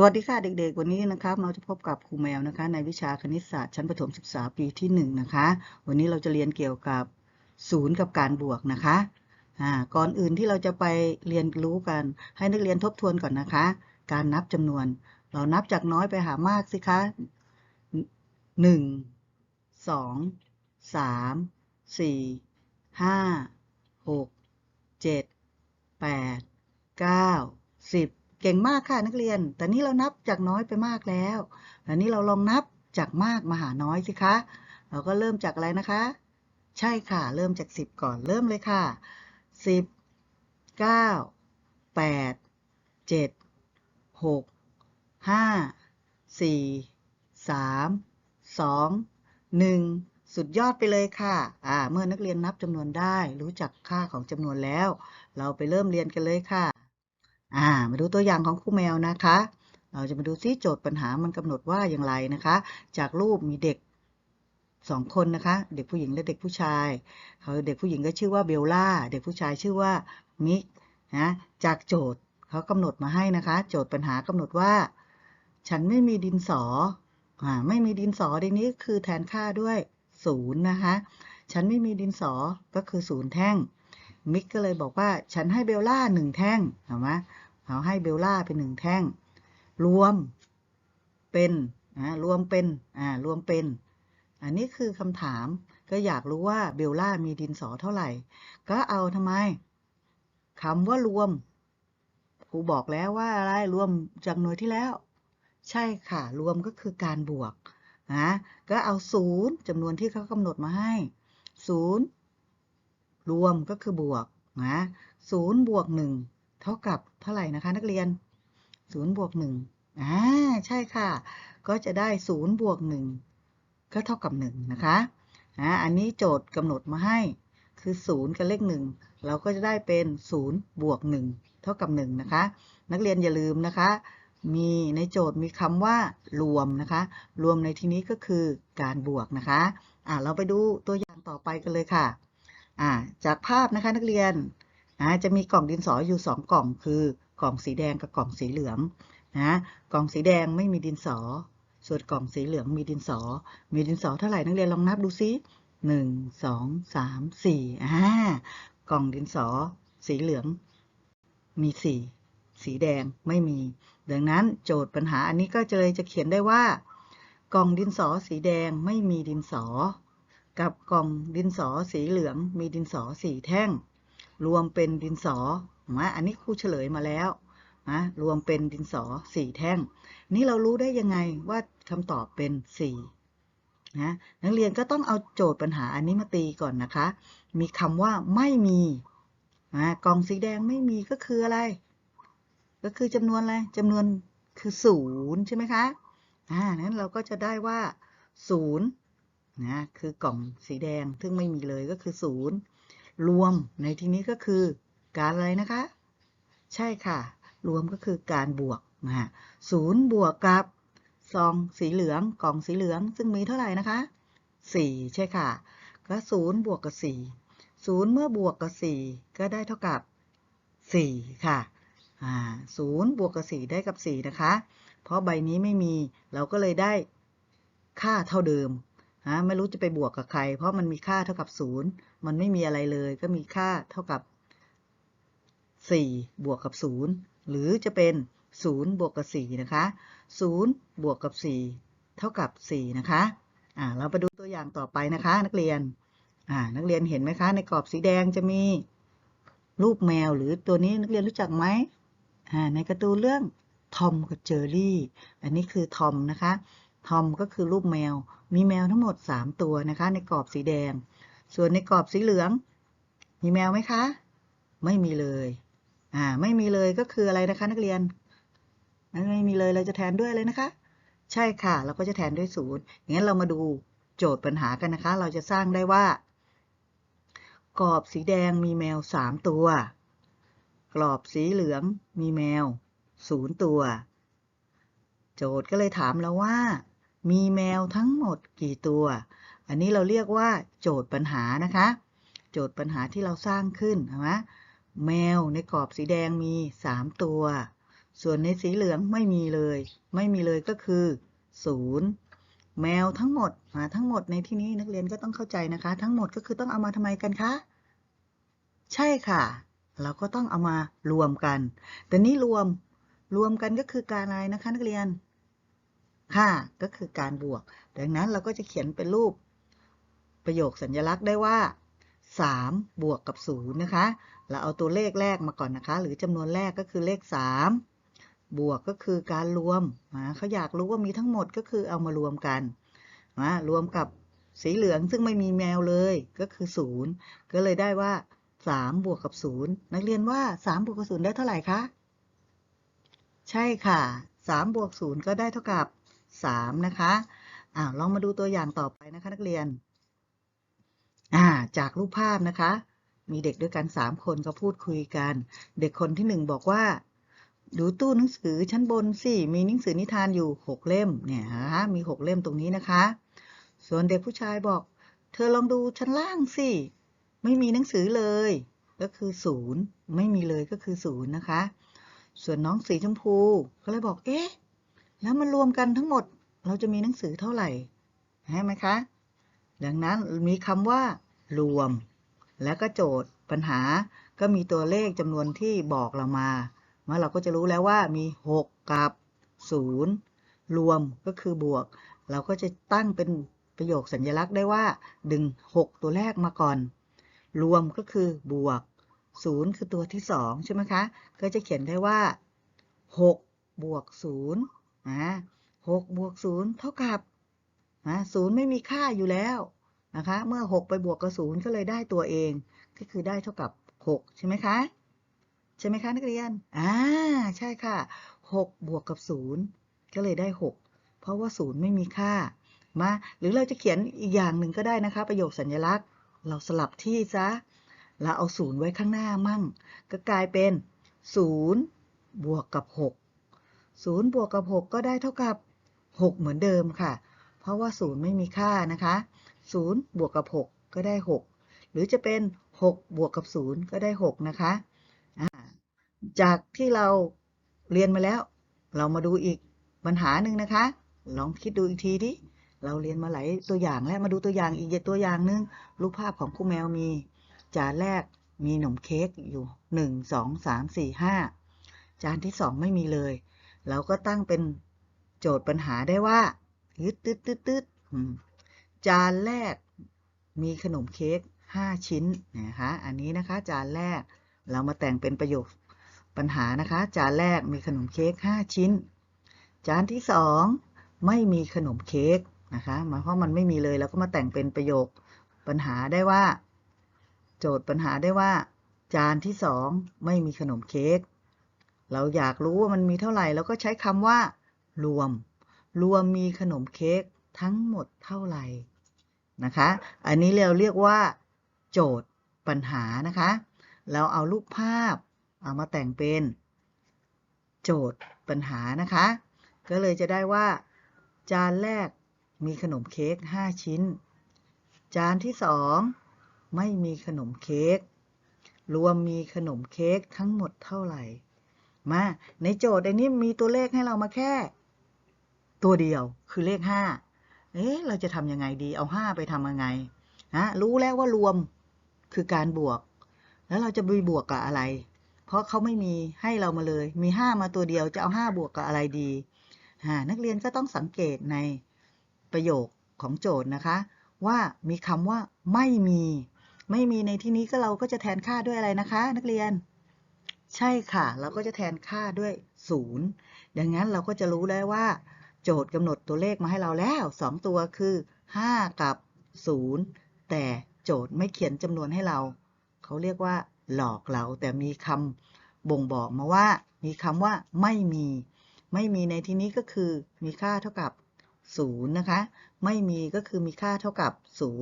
สวัสดีค่ะเด็กๆ วันนี้นะครับเราจะพบกับครูแมวนะคะ ในวิชาคณิตศาสตร์ชั้นประถมศึกษาปีที่1นงนะคะ วันนี้เราจะเรียนเกี่ยวกับศูนย์กับการบวกนะคะอ่าก่อนอื่นที่เราจะไปเรียนรู้กัน ให้นักเรียนทบทวนก่อนนะคะ การนับจำนวน เรานับจากน้อยไปหามากสิคะหนึ่งสองสามสี่ห้าหกเจ็ดแปดเก้าสิบ เก่งมากค่ะนักเรียน แต่นี่เรานับจากน้อยไปมากแล้วอันนี้เราลองนับจากมากมาหาน้อยสิคะ เราก็เริ่มจากอะไรนะคะ ใช่ค่ะ เริ่มจาก 10 ก่อน เริ่มเลยค่ะ 10 9 8 7 6 5 4 3 2 1 สุดยอดไปเลยค่ะ อ่า เมื่อนักเรียนนับจำนวนได้ รู้จักค่าของจำนวนแล้ว เราไปเริ่มเรียนกันเลยค่ะ อ่ามาดูตัวอย่างของครูแมวนะคะ เราจะมาดูซิโจทย์ปัญหามันกำหนดว่าอย่างไรนะคะ จากรูปมีเด็กสองคนนะคะ เด็กผู้หญิงและเด็กผู้ชายเขาเด็กผู้หญิงก็ชื่อว่าเบลล่า เด็กผู้ชายชื่อว่ามิกนะจากโจทย์เขากำหนดมาให้นะคะ โจทย์ปัญหากำหนดว่า ฉันไม่มีดินสออ่าไม่มีดินสอในนี้คือแทนค่าด้วยศูนย์นะคะ ฉันไม่มีดินสอก็คือศูนย์แท่ง มิกก็เลยบอกว่าฉันให้เบลล่าหนึ่งแท่งเห็นไหมเขาให้เบลล่าเป็นหนึ่งแท่ง รวมเป็นอ่ารวมเป็นอ่ารวมเป็น อันนี้คือคำถามก็อยากรู้ว่าเบลล่ามีดินสอเท่าไหร่ ก็เอาทำไมคำว่ารวมครูบอกแล้วว่าอะไรรวมจากหน่วยที่แล้ว ใช่ค่ะ รวมก็คือการบวกนะก็เอาศูนย์จำนวนที่เขากำหนดมาให้ศูนย์ รวมก็คือบวกนะศูนย์บวกหนึ่งเท่ากับเท่าไหร่นะคะนักเรียนศูนย์บวกหนึ่งอ่าใช่ค่ะ ก็จะได้ศูนย์บวกหนึ่งก็เท่ากับหนึ่งนะคะอ่าอันนี้โจทย์กำหนดมาให้คือศูนย์กับเลขหนึ่งเราก็จะได้เป็นศูนย์บวกหนึ่งเท่ากับหนึ่งนะคะ นักเรียนอย่าลืมนะคะ มีในโจทย์มีคำว่ารวมนะคะ รวมในที่นี้ก็คือการบวกนะคะอ่าเราไปดูตัวอย่างต่อไปกันเลยค่ะ อ่าจากภาพนะคะนักเรียนนะจะมีกล่องดินสออยู่ 2 กล่องคือกล่องสีแดงกับกล่องสีเหลืองนะกล่องสีแดงไม่มีดินสอ ส่วนกล่องสีเหลืองมีดินสอ มีดินสอเท่าไหร่นักเรียนลองนับดูซิหนึ่งสองสามสี่อ่ากล่องดินสอ สีเหลือง มีสี่สีแดงไม่มี ดังนั้นโจทย์ปัญหาอันนี้ก็จะเลยจะเขียนได้ว่า กล่องดินสอสีแดงไม่มีดินสอ กับกล่องดินสอสีเหลือง มีดินสอสี่แท่ง รวมเป็นดินสอนะอันนี้ครูเฉลยมาแล้วนะรวมเป็นดินสอสี่แท่ง นี่เรารู้ได้ยังไงว่าคำตอบเป็นสี่นะนักเรียนก็ต้องเอาโจทย์ปัญหาอันนี้มาตีก่อนนะคะ มีคำว่าไม่มีนะกล่องสีแดงไม่มีก็คืออะไร ก็คือจำนวนอะไรจำนวนคือศูนย์ใช่ไหมคะอ่านั้นเราก็จะได้ว่าศูนย์ นะคือกล่องสีแดงซึ่งไม่มีเลยก็คือศูนย์รวมในที่นี้ก็คือการอะไรนะคะ ใช่ค่ะ รวมก็คือการบวกนะฮะศูนย์บวกกับซองสีเหลืองกล่องสีเหลืองซึ่งมีเท่าไหร่นะคะสี่ใช่ค่ะ ก็ศูนย์บวกกับสี่ศูนย์เมื่อบวกกับสี่ก็ได้เท่ากับสี่ค่ะอ่าศูนย์บวกกับสี่ได้กับสี่นะคะ เพราะใบนี้ไม่มีเราก็เลยได้ค่าเท่าเดิม นะไม่รู้จะไปบวกกับใคร เพราะมันมีค่าเท่ากับศูนย์มันไม่มีอะไรเลย ก็มีค่าเท่ากับ 4 บวกกับ 0 หรือจะเป็น 0 บวกกับ 4 นะคะ 0 บวกกับ 4 เท่ากับ 4 นะคะ อ่า เราไปดูตัวอย่างต่อไปนะคะ นักเรียน อ่า นักเรียนเห็นไหมคะ ในกรอบสีแดงจะมีรูปแมวหรือตัวนี้นักเรียนรู้จักไหมอ่า ในการ์ตูนเรื่องทอมกับเจอรี่ อันนี้คือทอมนะคะ ทอมก็คือรูปแมว มีแมวทั้งหมด 3 ตัวนะคะ ในกรอบสีแดง ส่วนในกรอบสีเหลือง มีแมวไหมคะ ไม่มีเลย อ่า ไม่มีเลยก็คืออะไรนะคะ นักเรียน ไม่มีเลยเราจะแทนด้วยอะไรนะคะ ใช่ค่ะ เราก็จะแทนด้วยศูนย์งั้นเรามาดูโจทย์ปัญหากันนะคะ เราจะสร้างได้ว่า กรอบสีแดงมีแมวสามตัว กรอบสีเหลืองมีแมวศูนย์ตัวโจทย์ก็เลยถามเราว่า มีแมวทั้งหมดกี่ตัว อันนี้เราเรียกว่าโจทย์ปัญหานะคะ โจทย์ปัญหาที่เราสร้างขึ้นใช่ไหมแมวในกรอบสีแดงมี 3 ตัว ส่วนในสีเหลืองไม่มีเลย ไม่มีเลยก็คือศูนย์แมวทั้งหมดอ่าทั้งหมดในที่นี้นักเรียนก็ต้องเข้าใจนะคะ ทั้งหมดก็คือต้องเอามาทำไมกันคะ ใช่ค่ะ เราก็ต้องเอามารวมกัน แต่นี้รวมรวมกันก็คือการอะไรนะคะ นักเรียน ค่ะก็คือการบวก ดังนั้นเราก็จะเขียนเป็นรูปประโยคสัญลักษณ์ได้ว่า 3 บวกกับ 0 นะคะ เราเอาตัวเลขแรกมาก่อนนะคะ หรือจำนวนแรกก็คือเลข 3 บวกก็คือการรวมนะเขาอยากรู้ว่ามีทั้งหมดก็คือเอามารวมกันนะรวมกับสีเหลืองซึ่งไม่มีแมวเลยก็คือ 0 ก็เลยได้ว่า 3 บวกกับ 0 นักเรียนว่า 3 บวกกับ 0 ได้เท่าไหร่คะ ใช่ค่ะ 3 บวก 0 ก็ได้เท่ากับ 3 นะคะอ่าลองมาดูตัวอย่างต่อไปนะคะนักเรียนอ่าจากรูปภาพนะคะ มีเด็กด้วยกัน 3 คนก็พูดคุยกัน เด็กคนที่ 1 บอกว่า ดูตู้หนังสือชั้นบนสิมีหนังสือนิทานอยู่ 6 เล่มเนี่ยฮะมี 6 เล่มตรงนี้นะคะ ส่วนเด็กผู้ชายบอก เธอลองดูชั้นล่างสิไม่มีหนังสือเลย ก็คือ0ไม่มีเลยก็คือ0นะคะ ส่วนน้องสีชมพูก็เลยบอกเอ๊ะ แล้วมันรวมกันทั้งหมด เราจะมีหนังสือเท่าไหร่ใช่ไหมคะ ดังนั้นมีคำว่า รวม แล้วก็โจทย์ปัญหาก็มีตัวเลขจำนวนที่บอกเรามาเมื่อเราก็จะรู้แล้วว่ามี 6 กับ 0 รวมก็คือบวก เราก็จะตั้งเป็นประโยคสัญลักษณ์ได้ว่า ดึง 6 ตัวแรกมาก่อน รวมก็คือบวก 0 คือตัวที่ 2 ใช่ไหมคะ ก็จะเขียนได้ว่า 6 บวก 0 นะ6บวก0เท่ากับนะ0ไม่มีค่าอยู่แล้วนะคะ เมื่อ6ไปบวกกับ0ก็เลยได้ตัวเอง ก็คือได้เท่ากับ6ใช่ไหมคะ ใช่ไหมคะนักเรียน อ่า ใช่ค่ะ6บวกกับ0ก็เลยได้6เพราะว่า0ไม่มีค่า มา หรือเราจะเขียนอีกอย่างหนึ่งก็ได้นะคะ ประโยคสัญลักษณ์ เราสลับที่ซะ เราเอา0ไว้ข้างหน้ามั่ง ก็กลายเป็น0บวกกับ6 0บวกกับ 6 ก็ได้เท่ากับ 6 เหมือนเดิมค่ะ เพราะว่า 0 ไม่มีค่านะคะ0บวกกับ 6 ก็ได้ 6 หรือจะเป็น 6 บวกกับ 0 ก็ได้ 6 นะคะ จากที่เราเรียนมาแล้ว เรามาดูอีกปัญหาหนึ่งนะคะ ลองคิดดูอีกทีดิเราเรียนมาหลายตัวอย่างแล้วมาดูตัวอย่างอีกตัวอย่างหนึ่งรูปภาพของครูแมวมีจานแรกมีขนมเค้กอยู่1 2 3 4 5จานที่2ไม่มีเลย เราก็ตั้งเป็นโจทย์ปัญหาได้ว่าตึ๊ดตึ๊ดตึ๊ดตึ๊ดจานแรกมีขนมเค้ก5 ชิ้นนะคะอันนี้นะคะจานแรกเรามาแต่งเป็นประโยคปัญหานะคะ จานแรกมีขนมเค้ก5 ชิ้น จานที่ 2 ไม่มีขนมเค้กนะคะมาเพราะมันไม่มีเลยเราก็มาแต่งเป็นประโยคปัญหาได้ว่า โจทย์ปัญหาได้ว่า จานที่ 2 ไม่มีขนมเค้ก เราอยากรู้ว่ามันมีเท่าไหร่เราก็ใช้คำว่า รวม รวมมีขนมเค้กทั้งหมดเท่าไหร่นะคะ อันนี้เราเรียกว่า โจทย์ปัญหานะคะ เราเอารูปภาพเอามาแต่งเป็น โจทย์ปัญหานะคะ ก็เลยจะได้ว่า จานแรกมีขนมเค้ก5 ชิ้น จานที่2ไม่มีขนมเค้กรวมมีขนมเค้กทั้งหมดเท่าไหร่ มา ในโจทย์อันนี้มีตัวเลขให้เรามาแค่ ตัวเดียวคือเลข5เอ๊ะเราจะทำยังไงดี เอา5ไปทำยังไงนะรู้แล้วว่ารวมคือการบวก แล้วเราจะไปบวกกับอะไร เพราะเขาไม่มีให้เรามาเลย มี5มาตัวเดียวจะเอา5บวกกับอะไรดีนักเรียนก็ต้องสังเกตในประโยคของโจทย์นะคะ ว่ามีคำว่าไม่มี ไม่มีในที่นี้ก็เราก็จะแทนค่าด้วยอะไรนะคะ นักเรียน ใช่ค่ะ เราก็จะแทนค่าด้วย 0 ดังนั้นเราก็จะรู้แล้วว่า โจทย์กำหนดตัวเลขมาให้เราแล้ว 2 ตัวคือ 5 กับ 0 แต่โจทย์ไม่เขียนจำนวนให้เรา เขาเรียกว่า หลอกเรา แต่มีคำบ่งบอกมาว่า มีคำว่าไม่มี ไม่มีในที่นี้ก็คือ มีค่าเท่ากับ 0 นะคะ ไม่มีก็คือมีค่าเท่ากับ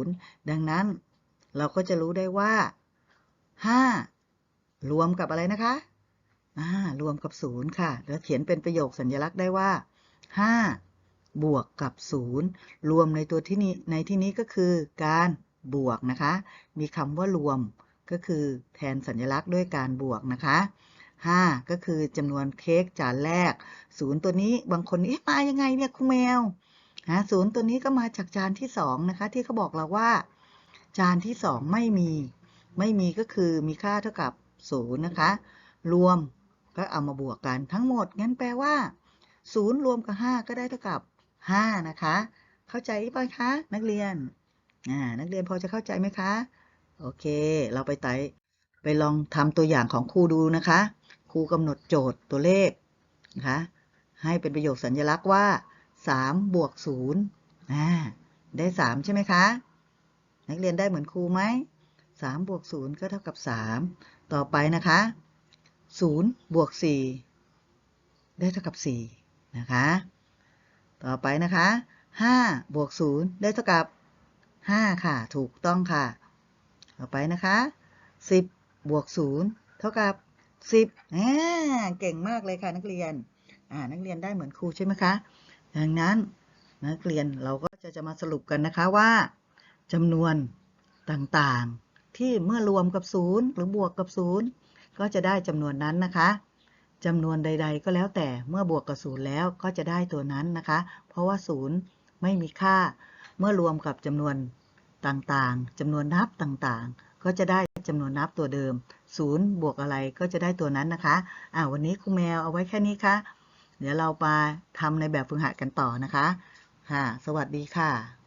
0 ดังนั้นเราก็จะรู้ได้ว่า 5 รวมกับอะไรนะคะอ่ารวมกับ0ค่ะ แล้วเขียนเป็นประโยคสัญลักษณ์ได้ว่า5บวกกับ0รวมในตัวที่นี้ในที่นี้ก็คือการบวกนะคะ มีคำว่ารวมก็คือแทนสัญลักษณ์ด้วยการบวกนะคะ5ก็คือจำนวนเค้กจานแรก 0 ตัวนี้บางคนเอ๊ะมายังไงเนี่ยครูแมวฮะศูนย์ตัวนี้ก็มาจากจานที่2นะคะ ที่เขาบอกเราว่า จานที่ 2 ไม่มี ไม่มีก็คือมีค่าเท่ากับ 0 นะคะ รวมก็เอามาบวกกันทั้งหมด งั้นแปลว่า 0 รวมกับ 5 ก็ได้เท่ากับ 5 นะคะ เข้าใจป่ะคะนักเรียนอ่านักเรียนพอจะเข้าใจไหมคะ โอเค เราไปไต่ไปลองทำตัวอย่างของครูดูนะคะ ครูกำหนดโจทย์ตัวเลขนะคะให้เป็นประโยคสัญลักษณ์ว่า 3 บวก0อ่าได้ 3 ใช่ไหมคะ นักเรียนได้เหมือนครูไหม3บวก0ก็เท่ากับ 3 ต่อไปนะคะ0บวก4ได้เท่ากับ4นะคะ ต่อไปนะคะ5บวก0ได้เท่ากับ 5 ค่ะ ถูกต้องค่ะ ต่อไปนะคะ 10บวก0เท่ากับ 10อ่าเก่งมากเลยค่ะนักเรียนอ่านักเรียนได้เหมือนครูใช่ไหมคะดังนั้นนักเรียนเราก็จะจะมาสรุปกันนะคะว่าจำนวนต่างๆ ที่เมื่อรวมกับ0หรือบวกกับ0ก็จะได้จำนวนนั้นนะคะจำนวนใด ๆ ก็แล้วแต่เมื่อบวกกับ0แล้วก็จะได้ตัวนั้นนะคะ เพราะว่า0ไม่มีค่า เมื่อรวมกับจำนวนต่างๆจำนวนนับต่างๆ ก็จะได้จำนวนนับตัวเดิม0บวกอะไรก็จะได้ตัวนั้นนะคะอ่าวันนี้ครูแมวเอาไว้แค่นี้ค่ะ เดี๋ยวเรามาทำในแบบฝึกหัดกันต่อนะคะ ค่ะ สวัสดีค่ะ